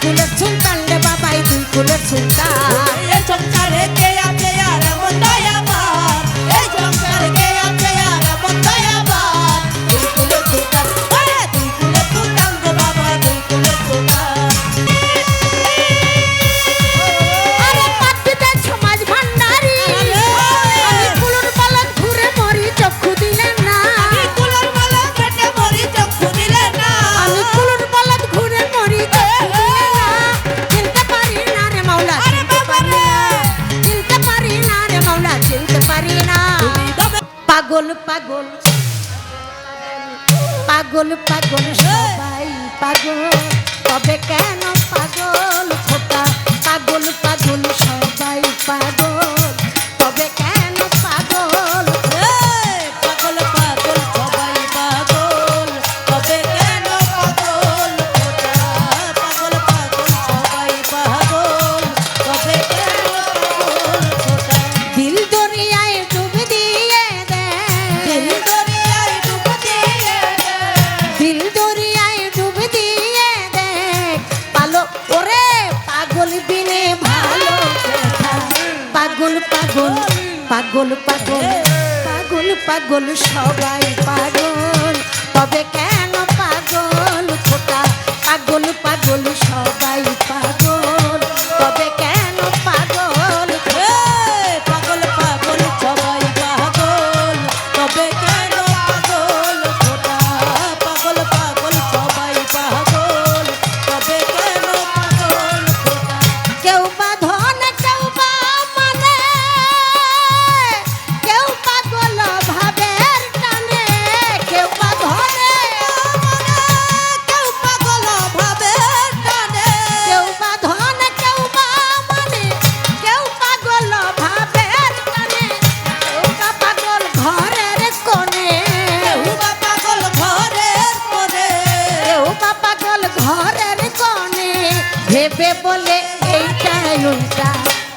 culo chimpan পাগল পাগল। পাগল পাগল সবাই পাগল। তবে কেন পাগল খোকা? পাগল পাগল পাগল পাগল। পাগল পাগল সবাই পাগল। তবে কেন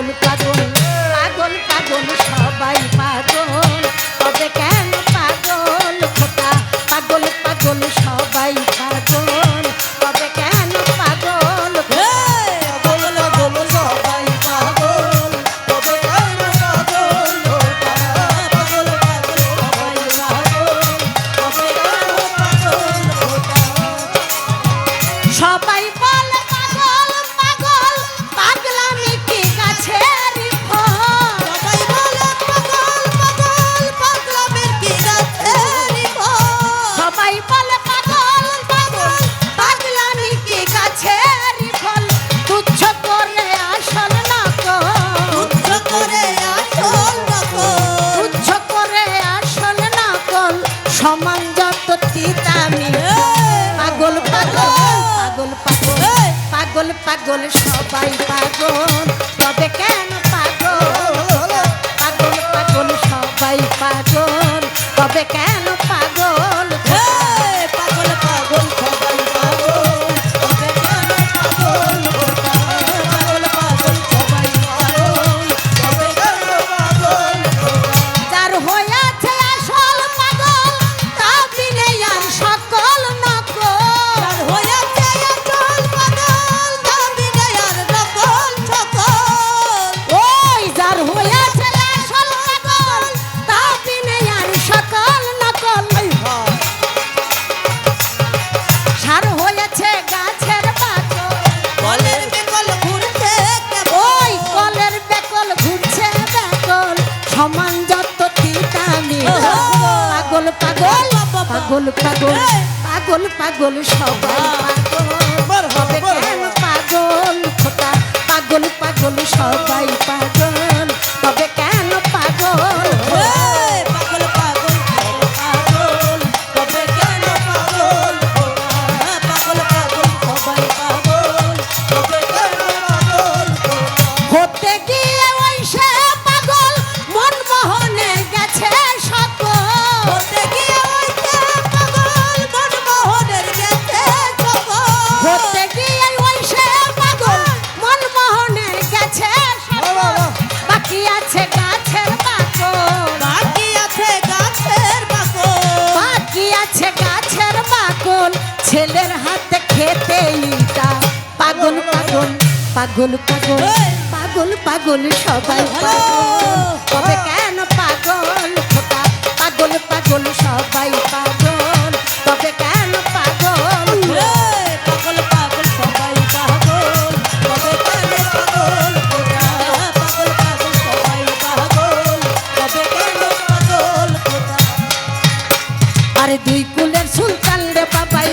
বলতে পাগল সবাই পাগল। পাগল পাগল পাগল পাগল সবাই তবে কেন পাগল পাগল পাগল সবাই পাগল। তবে কেন পাগল পাগল পাগল সবাই পাগল। পাগল সবাই আরে দুই কুলের সুলতান রে বাবাই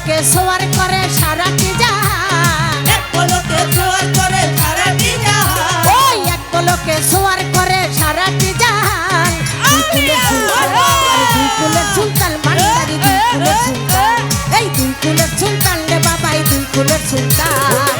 পলকে সোয়ার করে সারা কি যা এক পলকে সোয়ার করে সারা কি যা ওই এক পলকে সোয়ার করে সারা কি যা দুই কুলে সুলতান দুই কুলে সুলতান মান্দারি দুই কুলে সুলতান এই দুই কুলে সুলতান রে বাবাই দুই কুলে সুলতান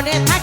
Don't it?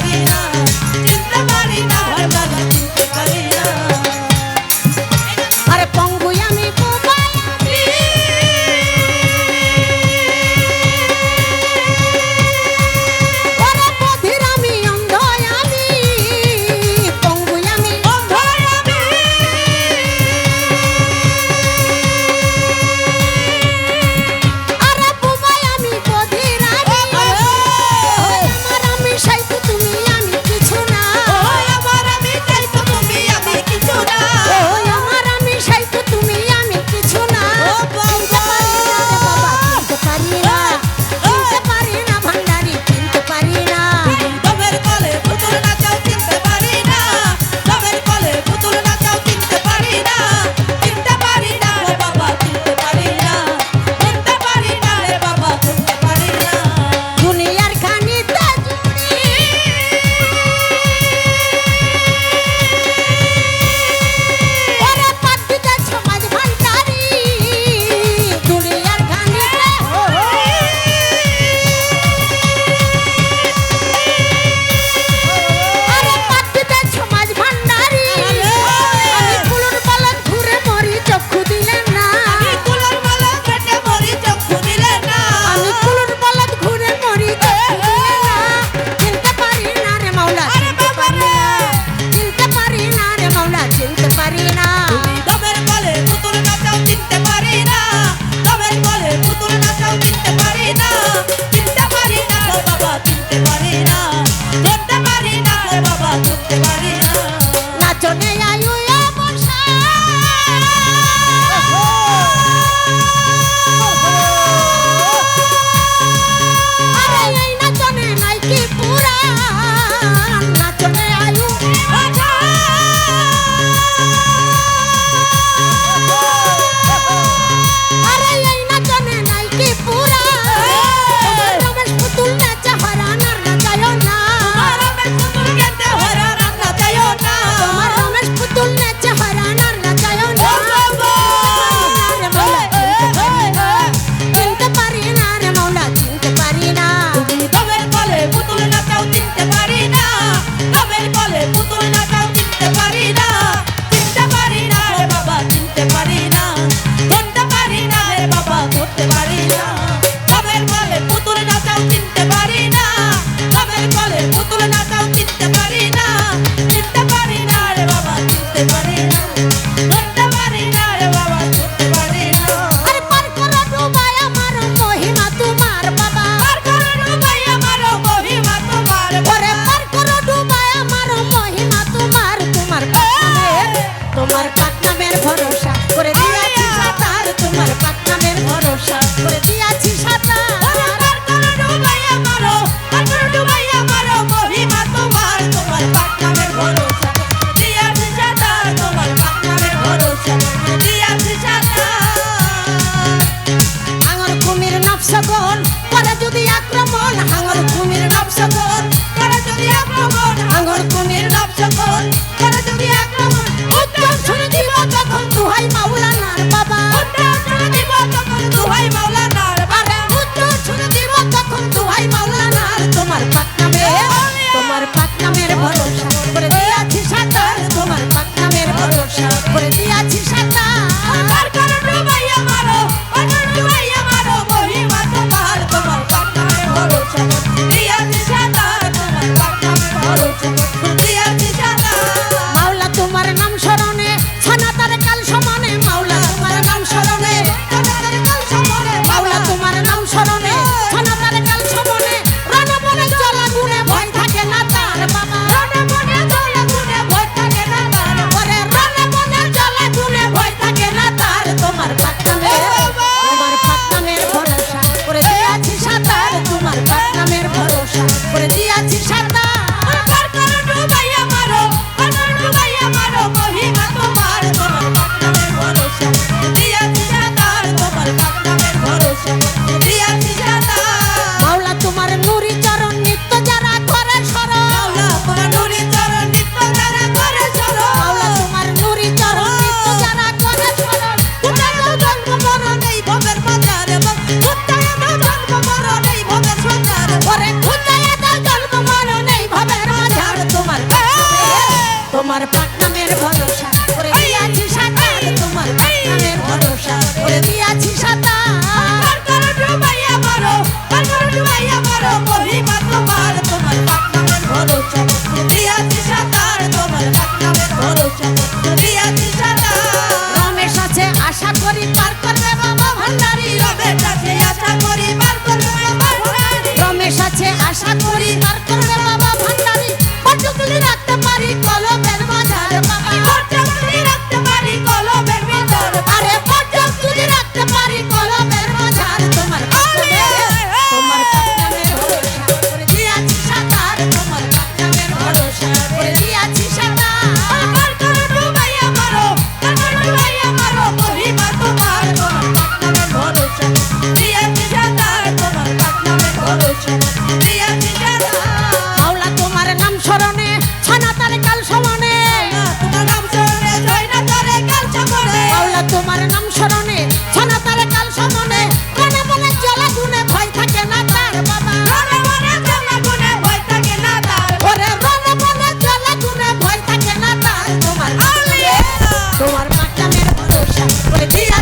body. দেখতে পারি না বাবা দেখতে